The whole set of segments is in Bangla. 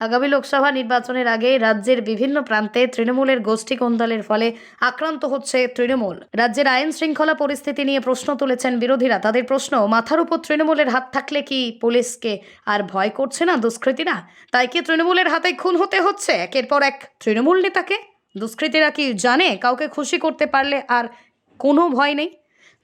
আগামী লোকসভা নির্বাচনের আগে রাজ্যের বিভিন্ন প্রান্তে তৃণমূলের গোষ্ঠী কোন্দলের ফলে আক্রান্ত হচ্ছে তৃণমূল। রাজ্যের আইন শৃঙ্খলা পরিস্থিতি নিয়ে প্রশ্ন তুলেছেন বিরোধীরা। তাদের প্রশ্ন, মাথার উপর তৃণমূলের হাত থাকলে কি পুলিশকে আর ভয় করছে না দুষ্কৃতীরা? তাই কি তৃণমূলের হাতে খুন হতে হচ্ছে? একের পর এক তৃণমূল নেতাকে? দুষ্কৃতীরা কি জানে কাউকে খুশি করতে পারলে আর কোনো ভয় নেই?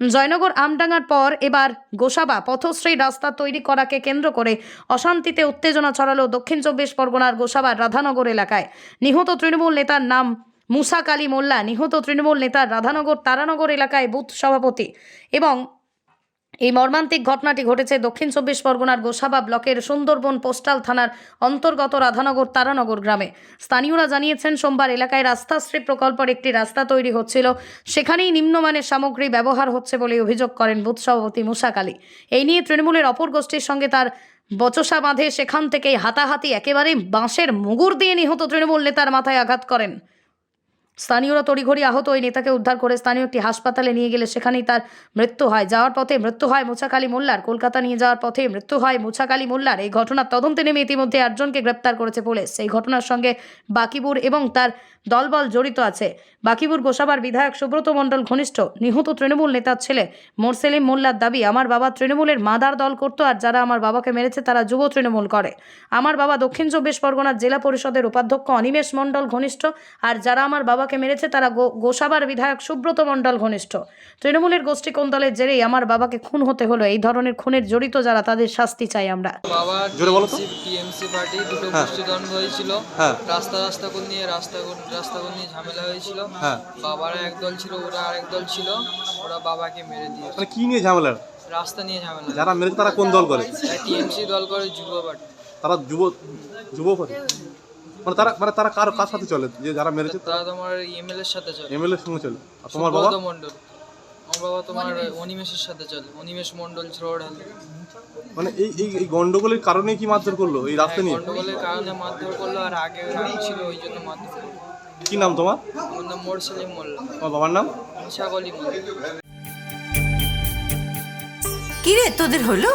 জয়নগর আমডাঙ্গার পর এবার গোসাবা পথশ্রী রাস্তা তৈরি করাকে কেন্দ্র করে অশান্তিতে উত্তেজনা ছড়ালো দক্ষিণ চব্বিশ পরগনার গোসাবার রাধানগর এলাকায়। নিহত তৃণমূল নেতার নাম মুসা কালী মোল্লা, নিহত তৃণমূল নেতা রাধানগর তারানগর এলাকায় বুথ সভাপতি এবং এই মর্মান্তিক ঘটনাটি ঘটেছে দক্ষিণ চব্বিশ পরগনার গোসাবা ব্লকের সুন্দরবন পোস্টাল থানার অন্তর্গত রাধানগর তারানগর গ্রামে। স্থানীয়রা জানিয়েছেন, সোমবার এলাকায় রাস্তাশ্রী প্রকল্পের একটি রাস্তা তৈরি হচ্ছিল। সেখানেই নিম্নমানের সামগ্রী ব্যবহার হচ্ছে বলে অভিযোগ করেন বুথ সভাপতি মুসাক আলী এই নিয়ে তৃণমূলের অপর গোষ্ঠীর সঙ্গে তার বচসা বাঁধে। সেখান থেকেই হাতাহাতি একেবারে বাঁশের মুগুর দিয়ে নিহত তৃণমূল নেতার মাথায় আঘাত করেন। স্থানীয়রা তড়িঘড়ি আহত ওই নেতাকে উদ্ধার করে স্থানীয় একটি হাসপাতালে নিয়ে গেলে সেখানেই তার মৃত্যু হয়। যাওয়ার পথে মৃত্যু হয় মুছাকালী মোল্লার। কলকাতা নিয়ে যাওয়ার পথে মৃত্যু হয় মুছাকালী মোল্লার। এই ঘটনার তদন্তে নেমে ইতিমধ্যে আটজনকে গ্রেপ্তার করেছে পুলিশ। এই ঘটনার সঙ্গে বাকিবুর এবং তার দলবল জড়িত আছে। বাকিবুর গোসাবার বিধায়ক সুব্রত মণ্ডল ঘনিষ্ঠ। নিহত তৃণমূল নেতার ছেলে মোরসেলিম মোল্লার দাবি, আমার বাবা তৃণমূলের মাদার দল করতো আর যারা আমার বাবাকে মেরেছে তারা যুব তৃণমূল করে। আমার বাবা দক্ষিণ চব্বিশ পরগনার জেলা পরিষদের উপাধ্যক্ষ অনিমেষ মণ্ডল ঘনিষ্ঠ আর যারা আমার বাবাকে মেরেছে তারা গোসাবার বিধায়ক সুব্রত মণ্ডল ঘনিষ্ঠ। তৃণমূলের গোষ্ঠী কোন্দলের জেরেই আমার বাবাকে খুন হতে হলো এই ধরনের খুনের জড়িত যারা তাদের শাস্তি চাই আমরা। বাবার জোরে বলো তো। টিএমসি পার্টি দুটো হ্যাঁ। গোষ্ঠীদ্বন্দ্ব হয়েছিল। হ্যাঁ। রাস্তা রাস্তা করে নিয়ে রাস্তা রাস্তা করে নিয়ে ঝামেলা হয়েছিল। হ্যাঁ। বাবারা এক দল ছিল ওরা আরেক দল ছিল ওরা বাবাকে মেরে দিয়েছে। মানে কি নিয়ে ঝামেলা? রাস্তা নিয়ে ঝামেলা যারা মেরেছে তারা কোন দল করে? টিএমসি দল করে যুব পার্টি। তারা যুব যুব পার্টি? মানে তারা মানে তারা কার কার সাথে চলে? যে যারা মেরেছে তারা তোমার এমএল এর সাথে চলে। এমএলএ সঙ্গে চলে। আর তোমার বাবা? মণ্ডল। আমার বাবা তোমার অনিমেষের সাথে চলে। অনিমেষ মণ্ডল ছোড়াল মানে এই এই এই গন্ডগোলের কারণে কি মারধর করল এই রাস্তা নিয়ে? গন্ডগোলের কারণে মারধর করল আর আগে রাগ ছিল ওই জন্য মারধর করল। কি নাম তোমার? আমার নাম মোরসেলিম মোল্লা তোমার বাবার নাম? ছাগলি মোল্লা কিরে তোদের হলো?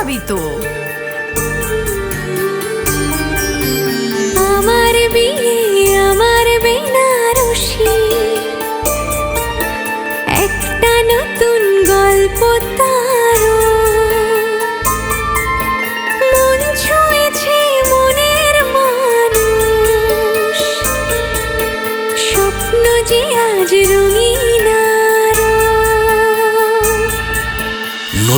hábito.